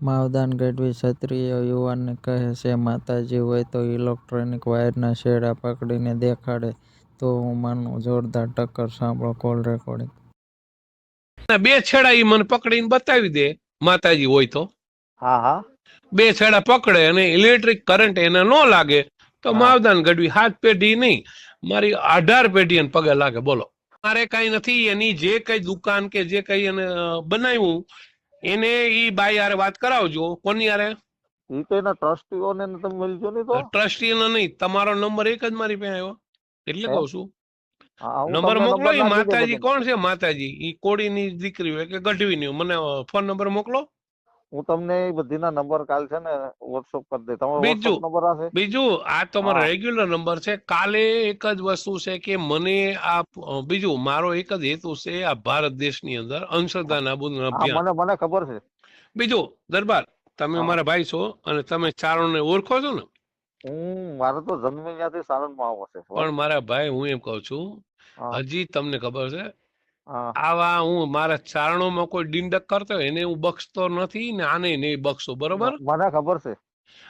માવદાન ગઢવી ક્ષત્રિય યુવાનને કહે છે માતાજી હોય તો ઇલેક્ટ્રોનિક વાયરના છેડા પકડીને દેખાડે તો હું માનું જોરદાર ટક્કર સાંભળો કોલ રેકોર્ડિંગ. ના બે છેડા ઈ મને પકડીને બતાવી દે માતાજી હોય તો. હા હા. બે છેડા પકડે અને ઇલેક્ટ્રિક કરંટ એને ન લાગે તો માવદાન ગઢવી હાથ પેઢી નહીં મારી અઢાર પેઢી એને પગે લાગે બોલો. મારે કઈ નથી એની જે કઈ દુકાન કે જે કઈ એને બનાવ્યું એને ઈ બાઈ હારે વાત કરાવજો. કોની હારે? ઈ તો એના ટ્રસ્ટીઓને ને તમે મળજો ને તો. ટ્રસ્ટી નહીં તમારો નંબર એક જ મારી પાસે આવ્યો. એટલે કહું છું. નંબર મોકલો ઈ માતાજી કોણ છે? માતાજી. ઈ કોડીની દીકરી હોય કે ગઢવીની હોય? મને ફોન નંબર મોકલો. હું તમને એ બધીના નંબર કાલ છે ને વોટ્સઅપ કરી દે તમારો બીજું. નંબર હશે બીજું આ તમારો રેગ્યુલર નંબર છે. કાલે એક જ વસ્તુ છે કે મને આ બીજું મારો એક જ હેતુ છે આ ભારત દેશની અંદર અંશદાન નાબૂદ અભિયાન. મને મને ખબર છે. બીજું દરબાર તમે મારા ભાઈ છો અને તમે ચારણને ઓળખો છો ને? હું મારે તો જન્મ ત્યાંથી સારણમાં આવો છે. પણ મારા ભાઈ હું એમ કહું છું હજી તમને ખબર છે આવા હું મારા ચારણોમાં કોઈ ડિંડક કરતો એને હું બક્ષતો નથી ને આને નહીં બક્ષો બરોબર? મને ખબર છે.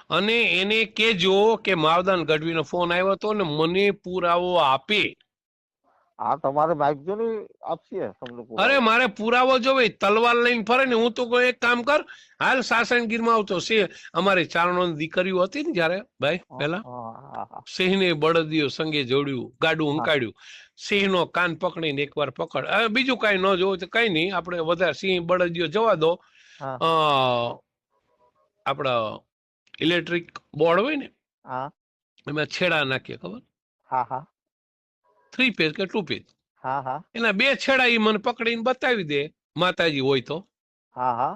અને એને કેજો કે માવદાન ગઢવીનો ફોન આવ્યો હતો ને મને પુરાવો આપે. હા તમારે માગજો ને આપશે તમને અરે મારે પુરાવો જોવે તલવાર લઈને ફરે ને હું તો કોઈ એક કામ કર હાલ સાસણગીરમાં આવતો. સિંહ અમારી ચારણો દીકરીઓ હતી ને જયારે ભાઈ પેલા સિંહ ને. બળદિયો સંગે જોડ્યું ગાડું હંકાડ્યું સિંહ નો કાન પકડીને એકવાર પકડ. હવે બીજું કઈ ન જોવું તો કઈ નહીં આપણે વધારે સિંહ બળદિયો જવા દો. આપડા ઇલેક્ટ્રિક બોર્ડ હોય ને એમાં છેડા નાખીએ ખબર? હા હા. થ્રી પેજ કે ટુ પેજ હા હા. એના બે છેડા એ મને પકડીને બતાવી દે માતાજી હોય તો. હા હા.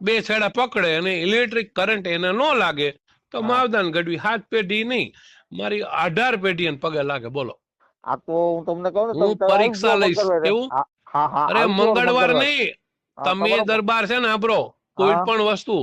બે છેડા પકડે અને ઇલેક્ટ્રિક કરંટ એને ન લાગે તો માવદાન ગઢવી હાથ પેઢી નહીં. મારી અઢાર પેઢી પગે લાગે બોલો. આ તો હું તમને કહું હું પરીક્ષા લઈશ. એવું? અરે મંગળવાર નહીં. તમે દરબાર છે ને આપડો કોઈ પણ વસ્તુ.